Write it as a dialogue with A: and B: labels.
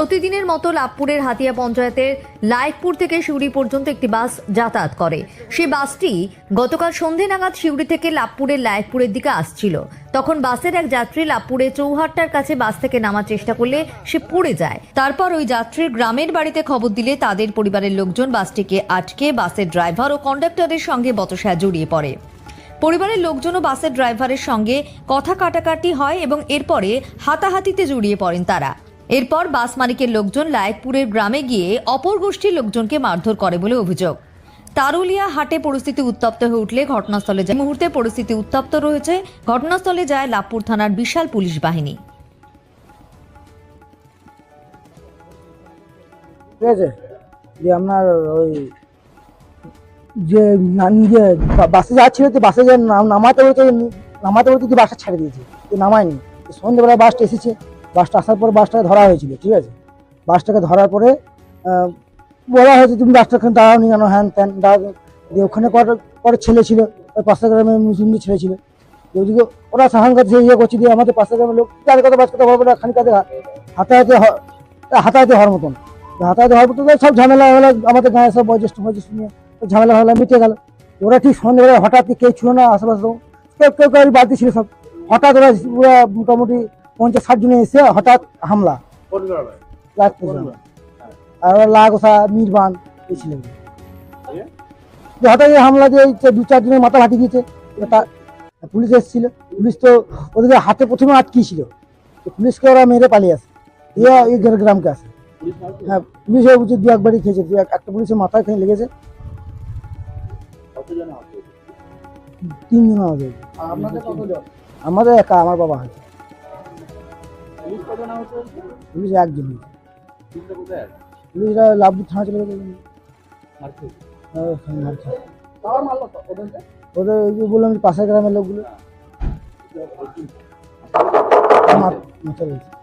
A: প্রতিদিনের মতো লাভপুরের হাতিয়া পঞ্চায়েতের লায়কপুর থেকে সিউড়ি পর্যন্ত একটি বাস যাতায়াত করে। সেই বাসটি গতকাল সন্ধে নাগাদ সিউড়ি থেকে লাভপুরের লায়কপুরের দিকে আসছিল। তখন বাসের এক যাত্রী লাভপুরে চৌহাট্টার কাছে বাস থেকে নামার চেষ্টা করলে সে পড়ে যায়। তারপর ওই যাত্রীর গ্রামের বাড়িতে খবর দিলে তাদের পরিবারের লোকজন বাসটিকে আটকে বাসের ড্রাইভার ও কন্ডাক্টরের সঙ্গে বতসায় জড়িয়ে পড়ে। পরিবারের লোকজন ও বাসের ড্রাইভারের সঙ্গে কথা কাটাকাটি হয় এবং এরপরে হাতাহাতিতে জড়িয়ে পড়েন তারা। এরপর বাস মালিকের লোকজন লায়কপুরের গ্রামে গিয়ে অপর গোষ্ঠীর লোকজনকে মারধর করে বলে অভিযোগ। তারুলিয়া হাটে পরিস্থিতি উত্তপ্ত হয়ে উঠলে ঘটনাস্থলে যায়। মুহূর্তে পরিস্থিতি উত্তপ্ত রয়েছে। ঘটনাস্থলে যায় লাভপুর থানার বিশাল পুলিশ বাহিনী।
B: ঠিক আছে? যে আপনার ওই যে যে বাসে যাচ্ছিল তো বাসে যে নাম- নামাতে হয়েছে নামাতে হয়েছে তো বাসটা ছেড়ে দিয়েছে। নামায়নি। তো সন্ধ্যেবেলা বাসটা এসেছে। বাসটা আসার পর বাসটাকে ধরা হয়েছিল, ঠিক আছে? বাসটাকে ধরার পরে বলা হয়েছে তুমি বাসটাকে দাঁড়াও নি কেন? হ্যান ত্যান, দাঁড়াও। দিয়ে ওখানে কটা ছেলে ছিল, ওই পাশের গ্রামে মুসলিম ছেলে ছিল। ওদিকে ওরা সাহান কাছে ইয়ে করছে, দিয়ে আমাদের পাশের গ্রামের লোক যাদের কথা বাস কথা বলব না, খানিক হাতে হাতাহাতি হাতাহাতি হওয়ার মতন। হাতাহাতি হওয়ার মতন সব ঝামেলা হলো, আমাদের গায়ে সব বয়োজ্যেষ্ঠ বয়োজ্যেষ্ঠ নিয়ে ঝামেলা হলো মিটে গেল। ওরা ঠিক সন্ধ্যেবেলা হঠাৎ কেউ ছিল না আশেপাশে, কেউ কেউ কেউ বাড়িতে ছিল সব। হঠাৎ ওরা ওরা মোটামুটি পঞ্চাশ ষাট জনে এসে হঠাৎ হামলা। আর লাগোসা মিরবান এই ছিলেন হঠাৎ হামলা দিয়ে দু চার জনের মাথা গিয়েছে। এবার পুলিশ এসেছিল। পুলিশ তো ওদেরকে হাতে প্রথমে আটকিয়েছিল। পুলিশকে ওরা মেরে পালিয়ে আসে। দিয়ে এই গ্রামকে আসে। হ্যাঁ পুলিশে বুঝে দু একবারই খেয়েছে। দু এক- একটা পুলিশের মাথায় খেয়ে লেগেছে। তিন জন আমাদের আমাদের একা আমার বাবা হয়েছে পুলিশ একজন পুলিশরা লাভপুর থানা চলে গেছে। হ্যাঁ। ওদের ওই যে বললাম যে পাশের গ্রামের লোকগুলো। চলে গেছে।